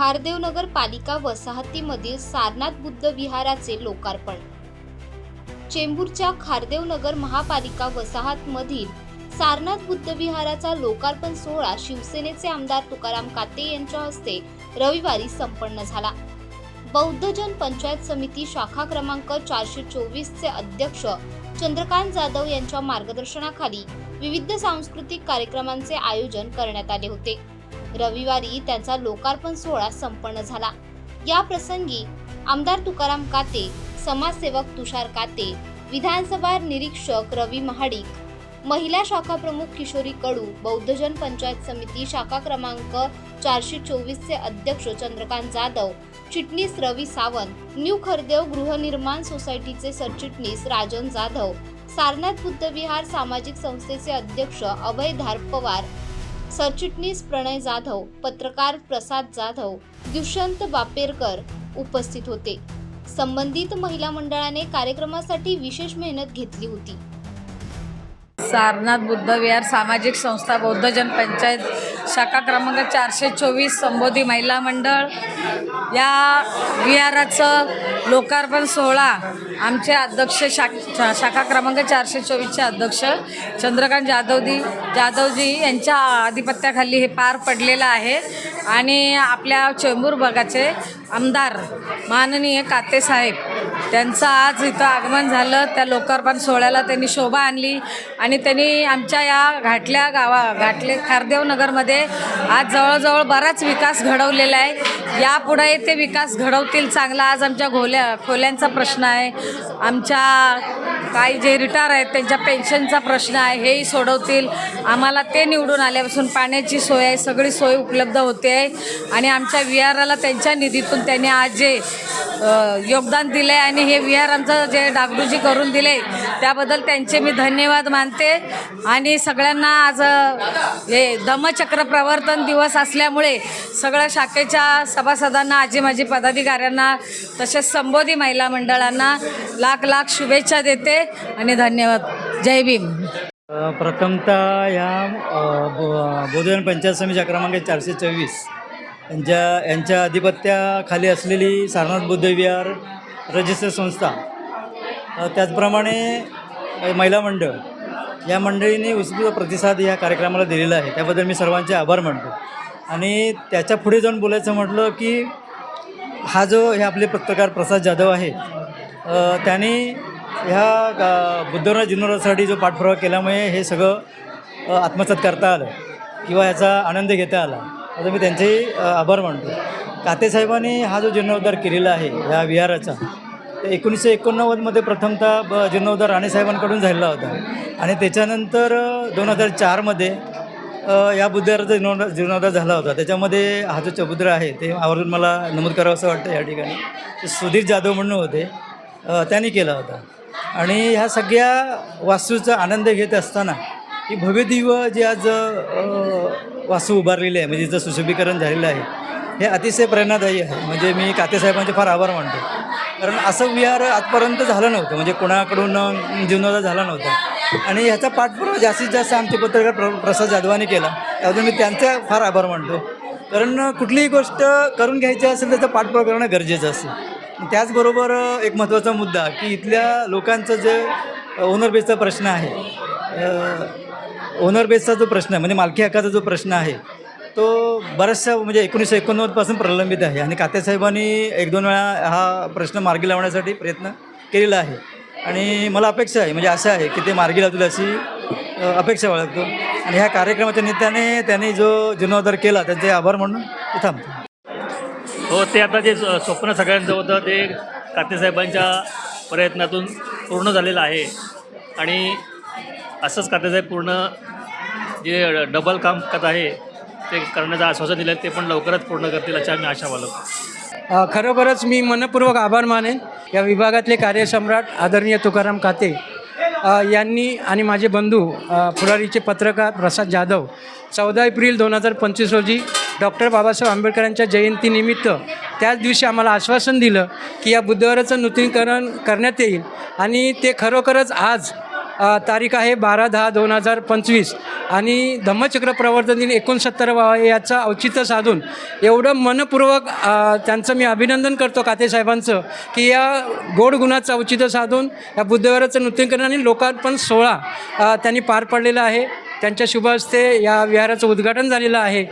खारदेवनगर पालिका वसाहतीमधील सारनाथ बुद्ध विहाराचे लोकार्पण. चेंबूरच्या खारदेवनगर महापालिका वसाहतमधील सारनाथ बुद्ध विहाराचा लोकार्पण सोहळा शिवसेनेचे आमदार तुकाराम काते यांच्या हस्ते रविवारी संपन्न झाला. बौद्धजन पंचायत समिती शाखा क्रमांक चारशे चोवीसचे अध्यक्ष चंद्रकांत जाधव यांच्या मार्गदर्शनाखाली विविध सांस्कृतिक कार्यक्रमांचे आयोजन करण्यात आले होते. रविवारी त्यांचा लोकार्पण सोहळा संपन्न झाला. या प्रसंगी आमदार तुकाराम काते समाजसेवक तुषार काते विधानसभा निरीक्षक रवी महाडिक महिला शाखा प्रमुख किशोरी कडू बौद्धजन पंचायत समिती शाखा क्रमांक चारशे चोवीसचे अध्यक्ष चंद्रकांत जाधव चिटणीस रवी सावंत न्यू खरदेव गृहनिर्माण सोसायटीचे सरचिटणीस राजन जाधव सारनाथ बुद्धविहार सामाजिक संस्थेचे अध्यक्ष अभय धार पवार सरचिटणीस प्रणय जाधव पत्रकार प्रसाद जाधव दुष्यंत बापेरकर उपस्थित होते. संबंधित महिला मंडळाने कार्यक्रमासाठी विशेष मेहनत घेतली होती. सारनाथ बुद्धविहार सामाजिक संस्था बौद्धजन पंचायत शाखा क्रमांक चारशे चोवीस संबोधी महिला मंडळ. या विहाराचं लोकार्पण सोहळा आमचे अध्यक्ष शाख शा- शाखा क्रमांक चारशे चोवीसचे अध्यक्ष चंद्रकांत जाधवजी जाधवजी यांच्या आधिपत्याखाली हे पार पडलेलं आहे. आणि आपल्या चेंबूर भागाचे आमदार माननीय कातेसाहेब त्यांचं आज इथं आगमन झालं. त्या लोकार्पण सोहळ्याला त्यांनी शोभा आणली आणि त्यांनी आमच्या या घाटल्या गावा घाटले खारदेव नगरमध्ये आज जवळजवळ बराच विकास घडवलेला आहे. यापुढे ते विकास घडवतील चांगला आज आमच्या घोल्या खोल्यांचा प्रश्न आहे. आमच्या काही जे रिटायर आहेत त्यांच्या पेन्शनचा प्रश्न आहे हेही सोडवतील. आम्हाला ते निवडून आल्यापासून पाण्याची सोय आहे सगळी सोय उपलब्ध होते आहे. आणि आमच्या विहाराला त्यांच्या निधीतून त्यांनी आज जे योगदान दिलं आहे आणि हे विहार आमचं जे डागडुजी करून दिले त्याबद्दल त्यांचे मी धन्यवाद मानते. आणि सगळ्यांना आज हे दमचक्र प्रवर्तन दिवस असल्यामुळे सगळ्या शाखेच्या सभासदांना आजी माझी पदाधिकाऱ्यांना तसेच संबोधी महिला मंडळांना लाख लाख शुभेच्छा देते. आणि धन्यवाद. जय भीम. प्रथमतः ह्या ब- बोधवन पंचायत समिती क्रमांक चारशे चोवीस. यांच्या यांच्या आधिपत्याखाली असलेली सारनाथ बुद्धविहार रजिस्टर संस्था. त्याचप्रमाणे महिला मंडळ. या मंडळीने उत्स्फूर्त प्रतिसाद या कार्यक्रमाला दिलेला आहे. त्याबद्दल मी सर्वांचे आभार मानतो. आणि त्याच्या पुढे जाऊन बोलायचं म्हटलं की हा जो हे आपले पत्रकार प्रसाद जाधव आहे अ, त्यांनी ह्या बुद्धवराज बुद्धवरा जो पाठपुरावा केल्यामुळे हे सगळं आत्मसात करता आलं किंवा याचा आनंद घेता आला. आता मी त्यांचेही आभार मानतो. कातेसाहेबांनी हा जो जीर्णोद्धार केलेला आहे ह्या विहाराचा एकोणीसशे एकोणनव्वदमध्ये प्रथमतः ब जीर्णोद्धार राणेसाहेबांकडून झालेला होता. आणि त्याच्यानंतर दोन हजार चारमध्ये या बुद्धविहाराचा जीर्णोद्धार जीर्णोद्धार झाला होता. त्याच्यामध्ये हा जो चबुद्र आहे ते आवर्जून मला नमूद करावं असं वाटतं या ठिकाणी. सुधीर जाधव म्हणून होते. त्यांनी केला होता. आणि ह्या सगळ्या वास्तूचा आनंद घेत असताना ही भव्यदिव्य जे आज वासू वास्तू उभारलेली आहे म्हणजे जिचं सुशोभीकरण झालेलं आहे हे अतिशय प्रेरणादायी आहे. म्हणजे मी कातेसाहेबांचे फार आभार मानतो. कारण असं विहार आजपर्यंत झालं नव्हतं. म्हणजे कोणाकडून जीवनाचा झाला नव्हता. आणि ह्याचा पाठपुरावा जास्तीत जास्त आमचे पत्रकार प्र प्रसाद जाधवाने केला. त्यातून मी त्यांचा फार आभार मानतो. कारण कुठलीही गोष्ट करून घ्यायची असेल त्याचा पाठपुरावा करणं गरजेचं असतं. त्याचबरोबर एक महत्त्वाचा मुद्दा की इथल्या लोकांचं जे ओनर बेसचा प्रश्न आहे ओनर बेसचा जो प्रश्न आहे म्हणजे मालकी हक्काचा जो प्रश्न आहे तो बऱ्याचशा म्हणजे एकोणीसशे एकोणनव्वदपासून प्रलंबित आहे. आणि कातेसाहेबांनी एक दोन वेळा हा प्रश्न मार्गी लावण्यासाठी प्रयत्न केलेला आहे. आणि मला अपेक्षा आहे म्हणजे आशा आहे की ते मार्गी लावतील अशी अपेक्षा बाळगतो. आणि ह्या कार्यक्रमाच्या निमित्ताने त्यांनी जो जीर्णोद्धार केला त्यांचे आभार म्हणून थांबतो. हो ते आता जे स्वप्न सगळ्यांचं होतं ते कातेसाहेबांच्या प्रयत्नातून पूर्ण झालेलं आहे. आणि असंच कातेसाहेब पूर्ण जे डबल काम करत आहे ते करण्याचं आश्वासन दिलं आहे ते पण लवकरच पूर्ण करतील अशी आम्ही आशा बाळगतो. खरोखरच मी मनपूर्वक आभार मानेन. या विभागातले कार्यसम्राट आदरणीय तुकाराम काते यांनी आणि माझे बंधू पुरारीचे पत्रकार प्रसाद जाधव चौदा एप्रिल दोन हजार पंचवीस रोजी डॉक्टर बाबासाहेब आंबेडकरांच्या जयंतीनिमित्त त्याच दिवशी आम्हाला आश्वासन दिलं की या बुधवाराचं नूतनीकरण करण्यात येईल. आणि ते खरोखरच आज तारीख आहे बारा दहा दोन हजार पंचवीस. आणि धम्मचक्र प्रवर्तन दिन एकोणसत्तरावा याचं औचित्य साधून एवढं मनपूर्वक त्यांचं मी अभिनंदन करतो कातेसाहेबांचं की या गोड गुणाचं औचित्य साधून या बुद्धवाराचं नूतनीकरण आणि लोकार्पण सोहळा त्यांनी पार पाडलेला आहे. त्यांच्या शुभ हस्ते या विहाराचं उद्घाटन झालेलं आहे.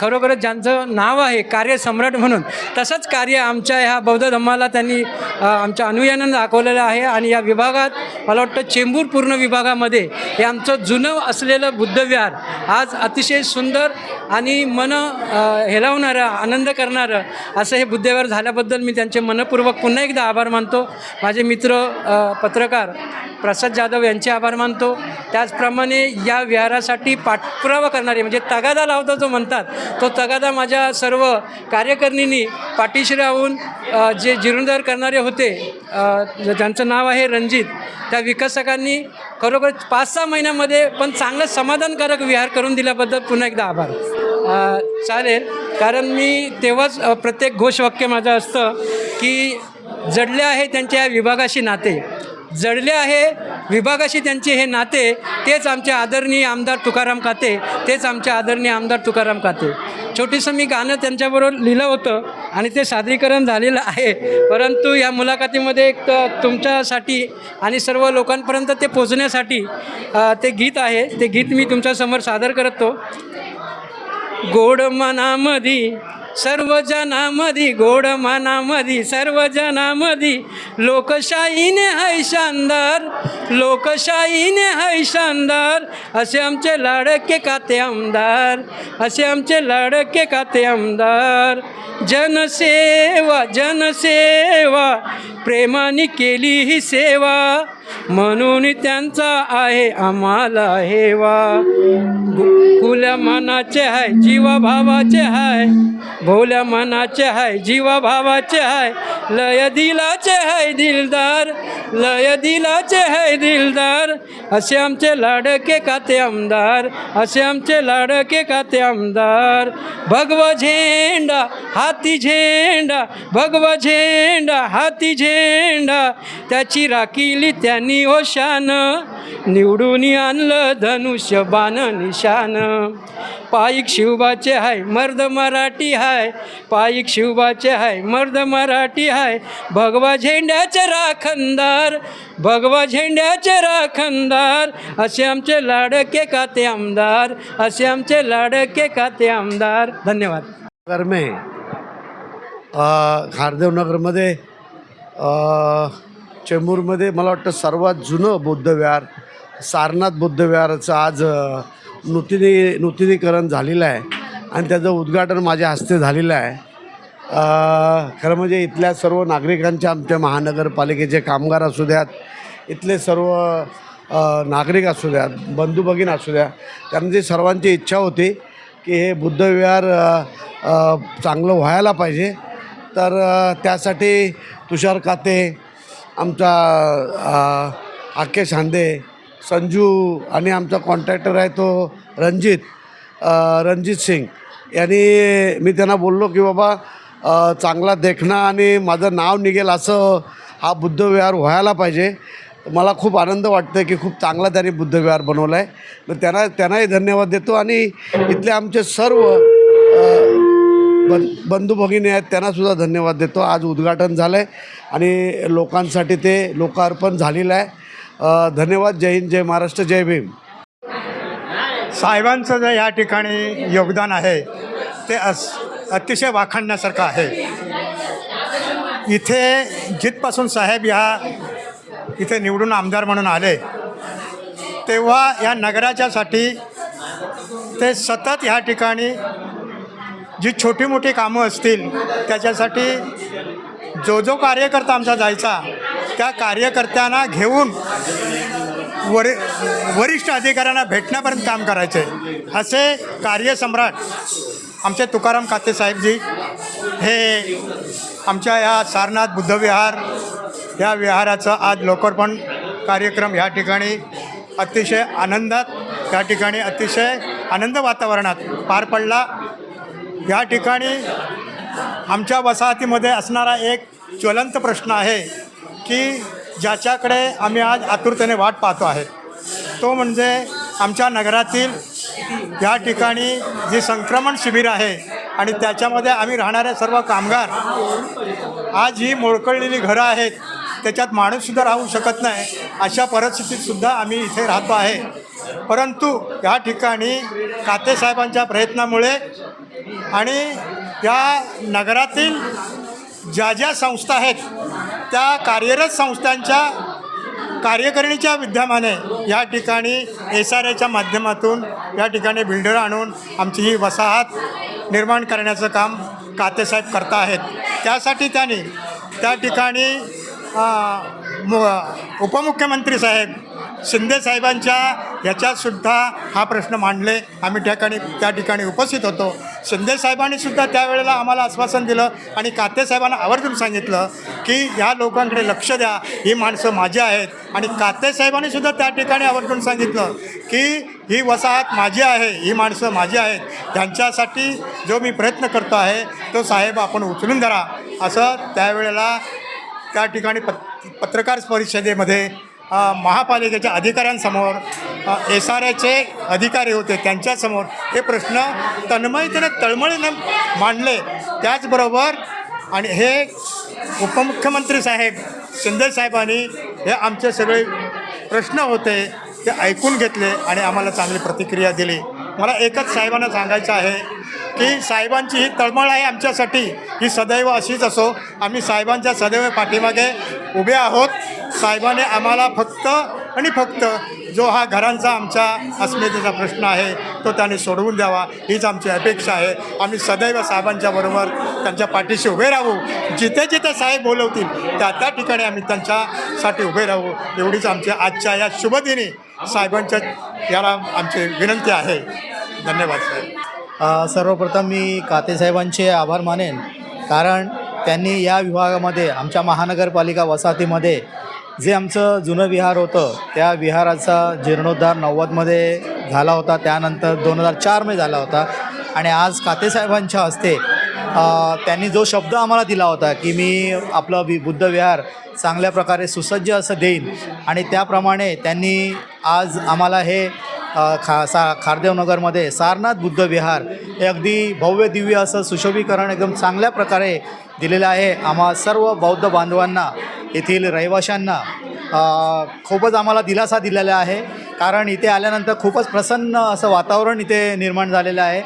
खरोखरच ज्यांचं नाव आहे कार्यसम्राट म्हणून तसंच कार्य आमच्या ह्या बौद्ध धम्माला त्यांनी आमच्या अनुयायांना दाखवलेलं आहे आणि या विभागात मला वाटतं चेंबूर पूर्ण विभागामध्ये हे आमचं जुनं असलेलं बुद्धविहार आज अतिशय सुंदर आणि मन हेलावणारं आनंद करणारं असं हे बुद्धविहार झाल्याबद्दल मी त्यांचे मनपूर्वक पुन्हा एकदा आभार मानतो. माझे मित्र पत्रकार प्रसाद जाधव यांचे आभार मानतो. त्याचप्रमाणे या विहारासाठी पाठपुरावा करणारे म्हणजे तगादा लावता जो म्हणतात तो तगादा माझ्या सर्व कार्यकर्णींनी पाठीशी राहून जे जीर्णोद्धार करणारे होते ज्यांचं नाव आहे रणजित त्या विकासकांनी खरोखर पाच सहा महिन्यामध्ये पण चांगलं समाधानकारक विहार करून दिल्याबद्दल पुन्हा एकदा आभार. चालेल. कारण मी तेव्हाच प्रत्येक घोषवाक्य माझं असतं की जडले आहे त्यांच्या या विभागाशी नाते. जडले आहे. विभागाशी त्यांचे हे नाते तेच आमचे आदरणीय आमदार तुकाराम काते तेच आमचे आदरणीय आमदार तुकाराम काते. छोटीसं मी गाणं त्यांच्याबरोबर लिहिलं होतं आणि ते सादरीकरण झालेलं आहे. परंतु या मुलाखतीमध्ये एक तुमच्यासाठी आणि सर्व लोकांपर्यंत ते पोचण्यासाठी ते गीत आहे. ते गीत मी तुमच्यासमोर सादर करतो. गोड मनामधी सर्व जनामधी गोड मनामधी सर्व जनामधी लोकशाहीने है शानदार लोकशाहीने है शानदार. असे आमचे लाडके काते आमदार असे आमचे लाडके काते आमदार. जनसेवा जनसेवा प्रेमाने केली ही सेवा. म्हणून त्यांचा आहे आम्हाला हेवा. खुल्या मनाचे आहे जीवा भावाचे आहे भोल्या मनाचे आहे जीवा भावाचे आहे लय दिलाचे आहे दिलदार लय दिलाचे आहे दिलदार. असे आमचे लाडके काते आमदार असे आमचे लाडके काते आमदार. भगव झेंडा हाती झेंडा भगव झेंडा हाती झेंडा. त्याची राखीली त्यांनी हो शान निवडून आणलं धनुष्य बाण निशान. पायिक शिवबाचे हाय मर्द मराठी हाय. पायिक शिवबाचे हाय मर्द मराठी हाय. भगवा झेंड्याचे राखणदार भगवा झेंड्याचे राखणदार. असे आमचे लाडके काते आमदार असे आमचे लाडके काते आमदार. धन्यवाद. कर्मे खारदेवनगरमध्ये चेंबूरमध्ये मला वाटतं सर्वात जुनं बौद्धविहार सारनाथ बौद्धविहाराचं आज नूतनी नूतनीकरण झालेलं आहे आणि त्याचं उद्घाटन माझ्या हस्ते झालेलं आहे. खरं म्हणजे इथल्या सर्व नागरिकांच्या आमच्या महानगरपालिकेचे कामगार असू द्यात इथले सर्व नागरिक असू द्यात बंधू भगिनी असू द्या त्यांची सर्वांची इच्छा होती की हे बुद्धविहार चांगलं व्हायला पाहिजे तर त्यासाठी तुषार काते आमचा आकेश आके शांदे संजू आणि आमचा कॉन्ट्रॅक्टर आहे तो रणजित रणजित सिंग. यांनी मी त्यांना बोललो की बाबा चांगला देखणं आणि माझं नाव निघेल असं हा बुद्धविहार व्हायला पाहिजे. मला खूप आनंद वाटतं की खूप चांगला त्यांनी बुद्धविहार बनवला आहे मग त्यांना त्यांनाही धन्यवाद देतो आणि इथले आमचे सर्व बं बंधू भगिनी आहेत त्यांनासुद्धा धन्यवाद देतो. आज उद्घाटन झालं आहे आणि लोकांसाठी ते लोकार्पण झालेलं आहे. धन्यवाद. जय हिंद जय महाराष्ट्र जय भीम. साहेबांचं जे या ठिकाणी योगदान आहे ते अस अतिशय वाखाणण्यासारखं आहे. इथे जिथपासून साहेब ह्या इथे निवडून आमदार म्हणून आले तेव्हा या नगराच्यासाठी ते सतत ह्या ठिकाणी जी छोटी मोठी कामं असतील त्याच्यासाठी जो जो कार्यकर्ता आमचा जायचा त्या कार्यकर्त्यांना घेऊन वरि वरिष्ठ अधिकाऱ्यांना भेटण्यापर्यंत काम करायचे असे कार्यसम्राट आमचे तुकाराम काते साहेबजी हे आमच्या या सारनाथ बुद्धविहार या विहाराचं आज लोकार्पण कार्यक्रम ह्या ठिकाणी अतिशय आनंदात त्या ठिकाणी अतिशय आनंद वातावरणात पार पडला. या ठिकाणी आमच्या वसाहतीमध्ये असणारा एक ज्वलंत प्रश्न आहे की ज्याच्याकडे आम्ही आज आतुरतेने वाट पाहतो आहे. तो म्हणजे आमच्या नगरातील या ठिकाणी जी संक्रमण शिबिर आहे आणि त्याच्यामध्ये आम्ही राहणारे सर्व कामगार आज ही मोडकळलेली घरं आहेत. त्याच्यात माणूससुद्धा राहू शकत नाही. अशा परिस्थितीतसुद्धा आम्ही इथे राहतो आहे. परंतु या ठिकाणी कातेसाहेबांच्या प्रयत्नामुळे आणि या नगरातील ज्या ज्या संस्था आहेत त्या कार्यरत संस्थांच्या कार्यकारिणीच्या विद्यमाने या ठिकाणी एस आर एच्या माध्यमातून या ठिकाणी बिल्डर आणून आमची ही वसाहत निर्माण करण्याचं काम कातेसाहेब करता आहेत. त्यासाठी त्यांनी त्या ठिकाणी उपमुख्यमंत्री साहेब शिंदे साहेबांच्या ह्याच्यातसुद्धा हा प्रश्न मांडले. आम्ही त्या ठिकाणी त्या ठिकाणी उपस्थित होतो. शिंदे साहेबांनीसुद्धा त्यावेळेला आम्हाला आश्वासन दिलं आणि कातेसाहेबांना आवर्जून सांगितलं की ह्या लोकांकडे लक्ष द्या. ही माणसं माझी आहेत. आणि काते सुद्धा त्या ठिकाणी आवर्जून सांगितलं की ही वसाहत माझी आहे ही माणसं माझी आहेत. त्यांच्यासाठी जो मी प्रयत्न करतो आहे तो साहेब आपण उचलून धरा. असं त्यावेळेला त्या ठिकाणी पत पत्रकार परिषदेमध्ये महापालिकेच्या अधिकाऱ्यांसमोर एस आर एचे अधिकारी होते त्यांच्यासमोर हे प्रश्न तन्मयतेने तळमळीने मांडले. त्याचबरोबर आणि हे उपमुख्यमंत्री साहेब शिंदे साहेबांनी हे आमचे सगळे प्रश्न होते ते ऐकून घेतले आणि आम्हाला चांगली प्रतिक्रिया दिली. मला एकच साहेबांना सांगायचं आहे की साहेबांची ही तळमळ आहे आमच्यासाठी. ही सदैव अशीच असो. आम्ही साहेबांच्या सदैव पाठीमागे उभे आहोत. साहेबाने आम्हाला फक्त आणि फक्त जो हा घरांचा आमच्या अस्मितेचा प्रश्न आहे तो त्यांनी सोडवून द्यावा. हीच आमची अपेक्षा आहे. आम्ही सदैव साहेबांच्या बरोबर त्यांच्या पाठीशी उभे राहू. जिथे जिथे साहेब बोलवतील त्या त्या ठिकाणी आम्ही त्यांच्यासाठी उभे राहू. एवढीच आमची आजच्या या शुभदिनी साहेबांच्या याला आमची विनंती आहे. धन्यवाद साहेब. सर्वप्रथम मी कातेसाहेबांचे आभार मानेन कारण त्यांनी या विभागामध्ये आमच्या महानगरपालिका वसाहतीमध्ये जे आमचं जुनं विहार होतं त्या विहाराचा जीर्णोद्धार नव्वदमध्ये झाला होता त्यानंतर दोन हजार चारमध्ये झाला होता. आणि आज कातेसाहेबांच्या हस्ते त्यांनी जो शब्द आम्हाला दिला होता की मी आपलं वि बुद्ध विहार चांगल्या प्रकारे सुसज्ज असं देईन. आणि त्याप्रमाणे त्यांनी आज आम्हाला हे खा सा खारदेवनगरमध्ये सारनाथ बुद्ध विहार हे अगदी भव्य दिव्य असं सुशोभीकरण एकदम चांगल्या प्रकारे दिलेलं आहे. आम्हा सर्व बौद्ध बांधवांना येथील रहिवाशांना खूपच आम्हाला दिलासा दिलेला आहे. कारण इथे आल्यानंतर खूपच प्रसन्न असं वातावरण इथे निर्माण झालेलं आहे.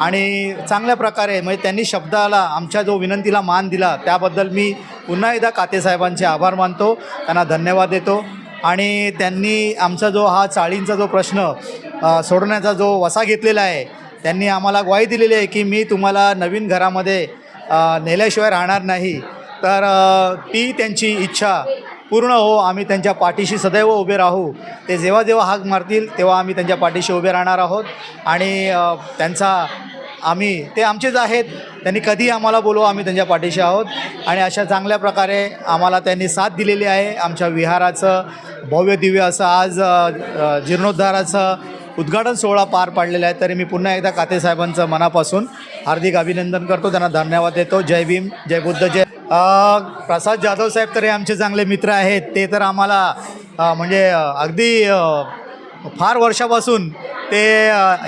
आणि चांगल्या प्रकारे म्हणजे त्यांनी शब्दाला आमच्या जो विनंतीला मान दिला त्याबद्दल मी पुन्हा एकदा कातेसाहेबांचे आभार मानतो त्यांना धन्यवाद देतो. आणि त्यांनी आमचा जो हा चाळींचा जो प्रश्न सोडवण्याचा जो वसा घेतलेला आहे त्यांनी आम्हाला ग्वाही दिलेली आहे की मी तुम्हाला नवीन घरामध्ये नेल्याशिवाय राहणार नाही. तर ती त्यांची इच्छा पूर्ण हो आम्ही त्यांच्या पाठीशी सदैव उभे राहू. ते जेव्हा जेव्हा हाक मारतील तेव्हा आम्ही त्यांच्या पाठीशी उभे राहणार आहोत. आणि त्यांचा आम्ही ते आमचेच आहेत. त्यांनी कधी आम्हाला बोलवू आम्ही त्यांच्या पाठीशी आहोत. आणि अशा चांगल्या प्रकारे आम्हाला त्यांनी साथ दिलेली आहे. आमच्या विहाराचं भव्य दिव्य असं आज जीर्णोद्धाराचं उद्घाटन सोहळा पार पाडलेला आहे. तरी मी पुन्हा एकदा कातेसाहेबांचं मनापासून हार्दिक अभिनंदन करतो. त्यांना धन्यवाद देतो. जय भीम जय बुद्ध जय प्रसाद जाधव साहेब तर हे आमचे चांगले मित्र आहेत. ते तर आम्हाला म्हणजे अगदी फार वर्षापासून ते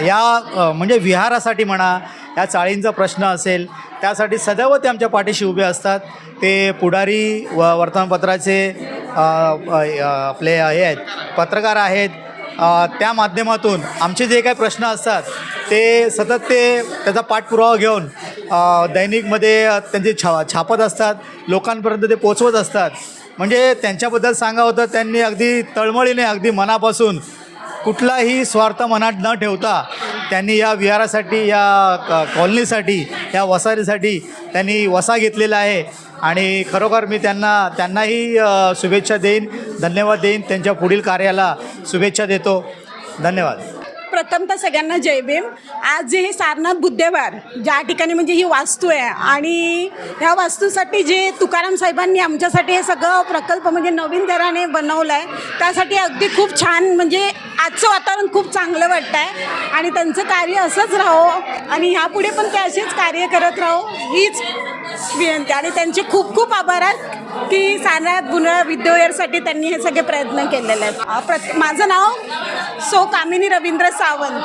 या म्हणजे विहारासाठी म्हणा या चाळींचा प्रश्न असेल त्यासाठी सदैव ते आमच्या पाठीशी उभे असतात. ते पुढारी व वर्तमानपत्राचे आपले हे आहेत पत्रकार आहेत. त्या माध्यमातून आमचे जे काही प्रश्न असतात ते सतत ते त्याचा पाठपुरावा घेऊन दैनिकमध्ये त्यांचे छा छापत असतात. लोकांपर्यंत ते पोचवत असतात. म्हणजे त्यांच्याबद्दल सांगा होतं त्यांनी अगदी तळमळीने अगदी मनापासून कुठलाही स्वार्थ मनात न ठेवता त्यांनी या विहारासाठी या क कॉलनीसाठी या वसारीसाठी त्यांनी वसा घेतलेला आहे. आणि खरोखर मी त्यांना त्यांनाही शुभेच्छा देईन धन्यवाद देईन. त्यांच्या पुढील कार्याला शुभेच्छा देतो. धन्यवाद. प्रथमतः सगळ्यांना जय भीम. आज जे हे सारनाथ बुद्धेवार. ज्या ठिकाणी म्हणजे ही वास्तू आहे आणि ह्या वास्तूसाठी जे तुकाराम साहेबांनी आमच्यासाठी हे सगळं प्रकल्प म्हणजे नवीन दराने बनवलं आहे त्यासाठी अगदी खूप छान म्हणजे आजचं वातावरण खूप चांगलं वाटतं आहे आणि त्यांचं कार्य असंच राहो आणि ह्यापुढे पण ते असेच कार्य करत राहो. हीच विनंती. आणि त्यांचे खूप खूप आभार आहेत की सानात पुन्हा विद्योयरसाठी त्यांनी हे सगळे प्रयत्न केलेले आहेत. प्र माझं नाव सो कामिनी रवींद्र सावंत.